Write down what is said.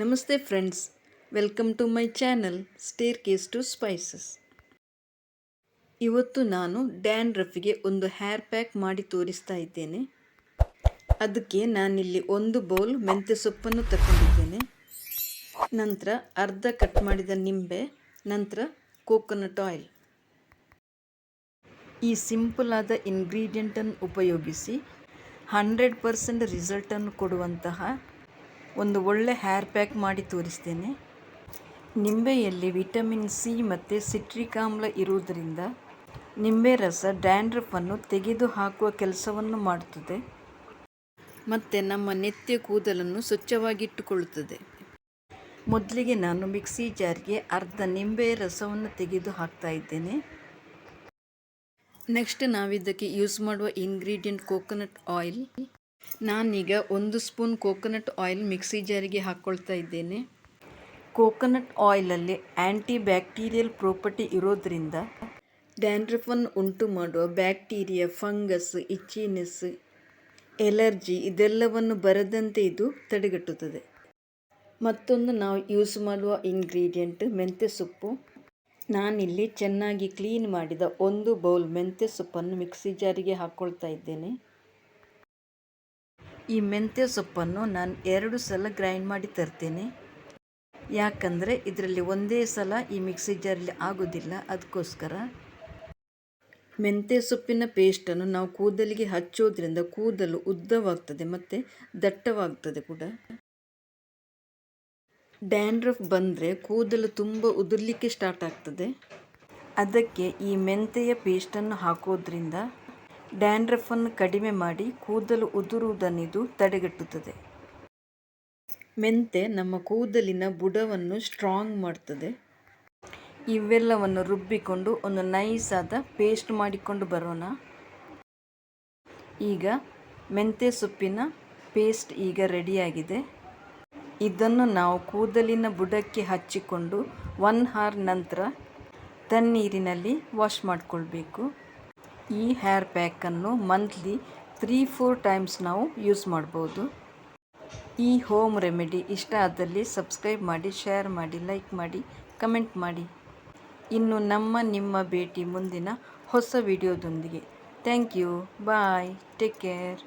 ನಮಸ್ತೆ friends. Welcome to my channel staircase to spices. ಇವತ್ತು ನಾನು ಡ್ಯಾನ್ ರಫ್ಗೆ ಒಂದು ಹೇರ್ ಪ್ಯಾಕ್ ಮಾಡಿ ತೋರಿಸ್ತಾ ಇದ್ದೇನೆ. ಅದಕ್ಕೆ ನಾನಿಲ್ಲಿ ಒಂದು ಬೌಲ್ ಮೆಂತ್ಯ ಸೊಪ್ಪನ್ನು ತಗೊಂಡಿದ್ದೇನೆ ನಂತರ ಅರ್ಧ ಕಟ್ ಮಾಡಿದ ನಿಂಬೆ, ನಂತರ ಕೋಕೋನಟ್ ಆಯಿಲ್. ಈ ಸಿಂಪಲ್ ಆದ ಇಂಗ್ರೀಡಿಯೆಂಟನ್ನು ಉಪಯೋಗಿಸಿ ಹಂಡ್ರೆಡ್ ಪರ್ಸೆಂಟ್ ರಿಸಲ್ಟನ್ನು ಕೊಡುವಂತಹ ಒಂದು ಒಳ್ಳೆ ಹೇರ್ ಪ್ಯಾಕ್ ಮಾಡಿ ತೋರಿಸ್ತೇನೆ. ನಿಂಬೆಯಲ್ಲಿ ವಿಟಮಿನ್ ಸಿ ಮತ್ತು ಸಿಟ್ರಿಕ್ ಆಮ್ಲ ಇರುವುದರಿಂದ ನಿಂಬೆ ರಸ ಡ್ಯಾಂಡ್ರಫನ್ನು ತೆಗೆದು ಹಾಕುವ ಕೆಲಸವನ್ನು ಮಾಡುತ್ತದೆ. ಮತ್ತು ನಮ್ಮ ನೆತ್ಯ ಕೂದಲನ್ನು ಸ್ವಚ್ಛವಾಗಿಟ್ಟುಕೊಳ್ಳುತ್ತದೆ. ಮೊದಲಿಗೆ ನಾನು ಮಿಕ್ಸಿ ಜಾರ್ಗೆ ಅರ್ಧ ನಿಂಬೆ ರಸವನ್ನು ತೆಗೆದು ಹಾಕ್ತಾ ಇದ್ದೇನೆ. ನೆಕ್ಸ್ಟ್ ನಾವಿದ್ದಕ್ಕೆ ಯೂಸ್ ಮಾಡುವ ಇಂಗ್ರೀಡಿಯೆಂಟ್ ಕೋಕೋನಟ್ ಆಯಿಲ್ ನಾನೀಗ ಒಂದು ಸ್ಪೂನ್ ಕೋಕೋನಟ್ ಆಯಿಲ್ ಮಿಕ್ಸಿ ಜಾರಿಗೆ ಹಾಕ್ಕೊಳ್ತಾ ಇದ್ದೇನೆ. ಕೋಕೋನಟ್ ಆಯಿಲಲ್ಲಿ ಆ್ಯಂಟಿ ಬ್ಯಾಕ್ಟೀರಿಯಲ್ ಪ್ರಾಪರ್ಟಿ ಇರೋದರಿಂದ ಡ್ಯಾಂಡ್ರಫನ್ ಉಂಟು ಮಾಡುವ ಬ್ಯಾಕ್ಟೀರಿಯಾ ಫಂಗಸ್ ಇಚ್ಚಿನೆಸ್ ಎಲರ್ಜಿ ಇದೆಲ್ಲವನ್ನು ಬರದಂತೆ ಇದು ತಡೆಗಟ್ಟುತ್ತದೆ. ಮತ್ತೊಂದು ನಾವು ಯೂಸ್ ಮಾಡುವ ಇಂಗ್ರೀಡಿಯೆಂಟ್ ಮೆಂತ್ಯ ಸೊಪ್ಪು. ನಾನಿಲ್ಲಿ ಚೆನ್ನಾಗಿ ಕ್ಲೀನ್ ಮಾಡಿದ ಒಂದು ಬೌಲ್ ಮೆಂತ್ಯ ಸೊಪ್ಪನ್ನು ಮಿಕ್ಸಿ ಜಾರಿಗೆ ಹಾಕ್ಕೊಳ್ತಾ ಇದ್ದೇನೆ. ಈ ಮೆಂತ್ಯ ಸೊಪ್ಪನ್ನು ನಾನು ಎರಡು ಸಲ ಗ್ರೈಂಡ್ ಮಾಡಿ ತರ್ತೇನೆ. ಯಾಕಂದರೆ ಇದರಲ್ಲಿ ಒಂದೇ ಸಲ ಈ ಮಿಕ್ಸಿ ಜಾರಲ್ಲಿ ಆಗೋದಿಲ್ಲ ಅದಕ್ಕೋಸ್ಕರ ಮೆಂತ್ಯ ಸೊಪ್ಪಿನ ಪೇಸ್ಟನ್ನು ನಾವು ಕೂದಲಿಗೆ ಹಚ್ಚೋದ್ರಿಂದ ಕೂದಲು ಉದ್ದವಾಗ್ತದೆ ಮತ್ತು ದಟ್ಟವಾಗ್ತದೆ ಕೂಡ. ಡ್ಯಾಂಡ್ರಫ್ ಬಂದರೆ ಕೂದಲು ತುಂಬ ಉದುರಲಿಕ್ಕೆ ಸ್ಟಾರ್ಟ್ ಆಗ್ತದೆ. ಅದಕ್ಕೆ ಈ ಮೆಂತೆಯ ಪೇಸ್ಟನ್ನು ಹಾಕೋದ್ರಿಂದ ಡ್ಯಾಂಡ್ರಫನ್ನು ಕಡಿಮೆ ಮಾಡಿ ಕೂದಲು ಉದುರುವುದನ್ನಿದು ತಡೆಗಟ್ಟುತ್ತದೆ. ಮೆಂತೆ ನಮ್ಮ ಕೂದಲಿನ ಬುಡವನ್ನು ಸ್ಟ್ರಾಂಗ್ ಮಾಡ್ತದೆ. ಇವೆಲ್ಲವನ್ನು ರುಬ್ಬಿಕೊಂಡು ಒಂದು ನೈಸಾದ ಪೇಸ್ಟ್ ಮಾಡಿಕೊಂಡು ಬರೋಣ. ಈಗ ಮೆಂತೆ ಸೊಪ್ಪಿನ ಪೇಸ್ಟ್ ಈಗ ರೆಡಿಯಾಗಿದೆ ಇದನ್ನು ನಾವು ಕೂದಲಿನ ಬುಡಕ್ಕೆ ಹಚ್ಚಿಕೊಂಡು ಒನ್ ಹಾರ್ ನಂತರ ತಣ್ಣೀರಿನಲ್ಲಿ ವಾಶ್ ಮಾಡಿಕೊಳ್ಬೇಕು. ಈ ಹೇರ್ ಪ್ಯಾಕನ್ನು ಮಂತ್ಲಿ ತ್ರೀ ಫೋರ್ ಟೈಮ್ಸ್ ನಾವು ಯೂಸ್ ಮಾಡ್ಬೋದು. ಈ ಹೋಮ್ ರೆಮಿಡಿ ಇಷ್ಟ ಆದಲ್ಲಿ ಸಬ್ಸ್ಕ್ರೈಬ್ ಮಾಡಿ, ಶೇರ್ ಮಾಡಿ, ಲೈಕ್ ಮಾಡಿ, ಕಮೆಂಟ್ ಮಾಡಿ. ಇನ್ನು ನಮ್ಮ ನಿಮ್ಮ ಭೇಟಿ ಮುಂದಿನ ಹೊಸ ವಿಡಿಯೋದೊಂದಿಗೆ. Thank you, bye, take care.